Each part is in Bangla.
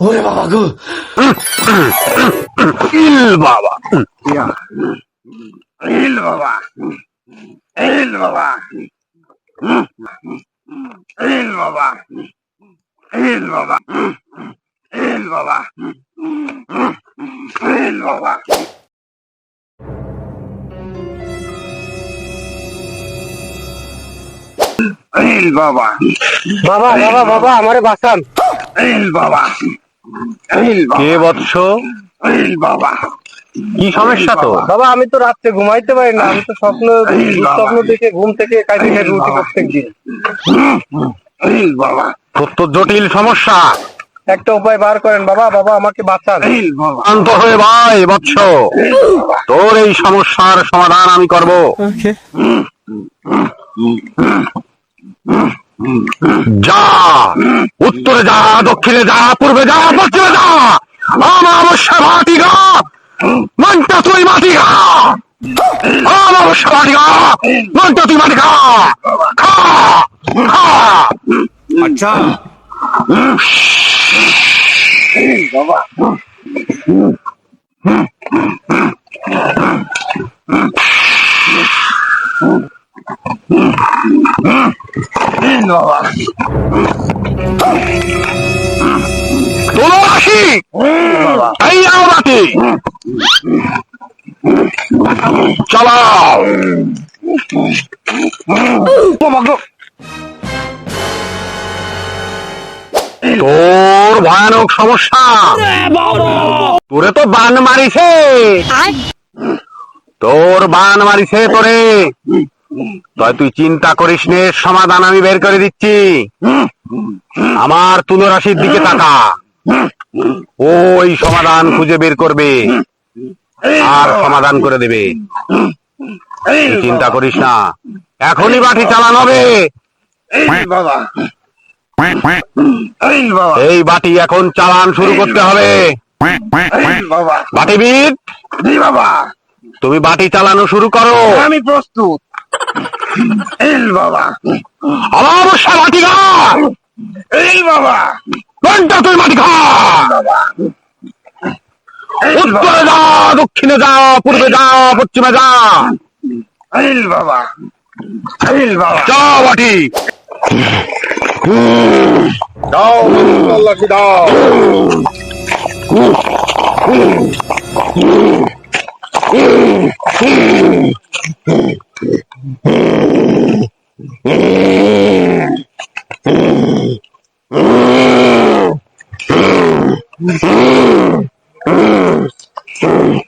ওরে বাবা গো। ইল বাবা। ইল বাবা। ইল বাবা। ইল বাবা। ইল বাবা। ইল বাবা। ইল বাবা। বাবা। বাবা বাবা বাবা আমারে বাঁচান। বাবা। কে বৎস? বাবা। কি সমস্যা তো? বাবা। আমি তো রাত্রে ঘুমাইতে পারি না আমি তো স্বপ্ন স্বপ্ন দেখে ঘুম থেকে কাজে কাজে উঠি বাবা। প্রত্যেক দিন। বাবা। তোর তো জটিল সমস্যা। একটা উপায় বার করেন বাবা বাবা আমাকে বাঁচান। শান্ত হয়ে ভাই বৎস। তোর এই সমস্যার সমাধান আমি করব। যা! উত্তরে যা দক্ষিণে যা পূর্বে যা পশ্চিমে যা! আমাবস্যা মাটিগা মনটা তুই মাটিগা আমাবস্যা মাটিগা মনটা তুই মাটিগা খা! খা! আচ্ছা। বাবা। তোর ভয়ানক সমস্যা! তোরে তো বান মারিছে! তোর বান মারিছে তোরে! তাই তুই চিন্তা করিস নে সমাধান আমি বের করে দিচ্ছি। আমার তুলো রাশির দিকে তাকা। ওই সমাধান খুঁজে বের করবে। আর সমাধান করে দেবে। চিন্তা করিস না। এখনই বাটি চালানো হবে। এই বাটি এখন চালান শুরু করতে হবে। বাটিবিদ বাবা। তুমি বাটি চালানো শুরু করো। আমি প্রস্তুত। এল বাবা আমার সব মাটি ঘর এই বাবা কোনটা তুই মাটি ঘর উত্তরে যা দক্ষিণে যা পূর্বে যা পশ্চিমে যা। এই বাবা এল বাবা। যা মাটি। দাও আল্লাহকে দাও।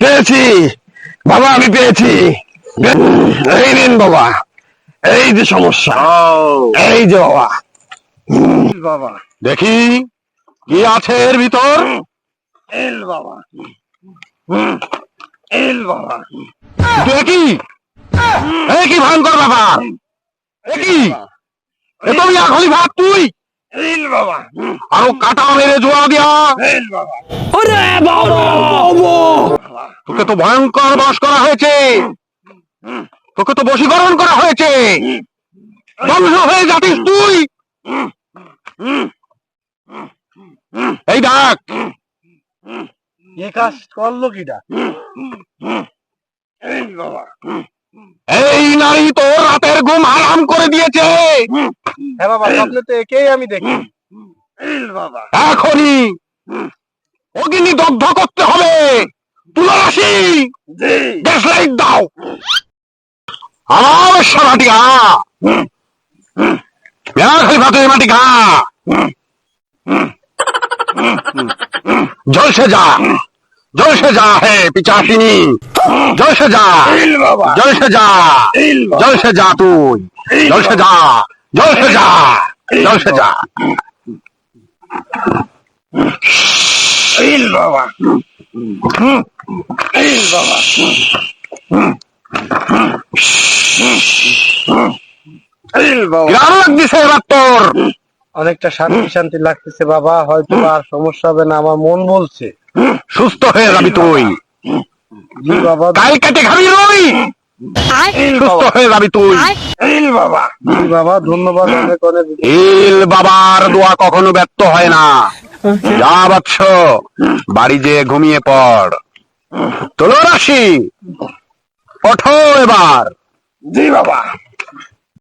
পেয়েছি। বাবা আমি পেয়েছি। এই নিন বাবা। এই যে সমস্যা। এই যে বাবা। বাবা দেখি কি আছে এর ভিতর? এল বাবা। এল বাবা। দেখি। এ কি ভয়ঙ্কর ব্যাপার এ কি? এ তো তুই। আরও কাটা মেরে জোয়া দিয়া। এল তোকে তো ভয়ঙ্কর বশ করা হয়েছে। তোকে তো বশীকরণ করা হয়েছে। ধ্বংস হয়ে যাতিস তুই। এই ডাক। এ কাজ করল কিটা এল বাবা। এই নারী তোর রাতের ঘুম হারাম করে দিয়েছে। হ্যাঁ বাবা স্বপ্নে তো একেই আমি দেখি। বাবা। এখনই অগ্নি দগ্ধ করতে হবে। তুলারাশি! জি। গ্যাস লাইট দাও আমার সারাটি মাটি জলসে যা। জলসে যা হে পিচাসিনী। জলসে যা জলসে যা জলসে যা তুই। জলসে যা জলসে যা জলসে যা বাবা। বাবা। অনেকটা শান্তি শান্তি লাগতেছে বাবা হয়তো আর সমস্যা হবে না আমার মন বলছে। সুস্থ হয়ে যাবি তুই। কাল কেটে খাবি রই। সুস্থ হয়ে যাবি তুই। এল বাবা। জি বাবা ধন্যবাদ অনেক অনেক ইল বাবার দোয়া কখনো ব্যর্থ হয় না। যা বৎস বাড়ি যেয়ে ঘুমিয়ে পড়। তোলো রাশি ওঠো এবার। জি বাবা।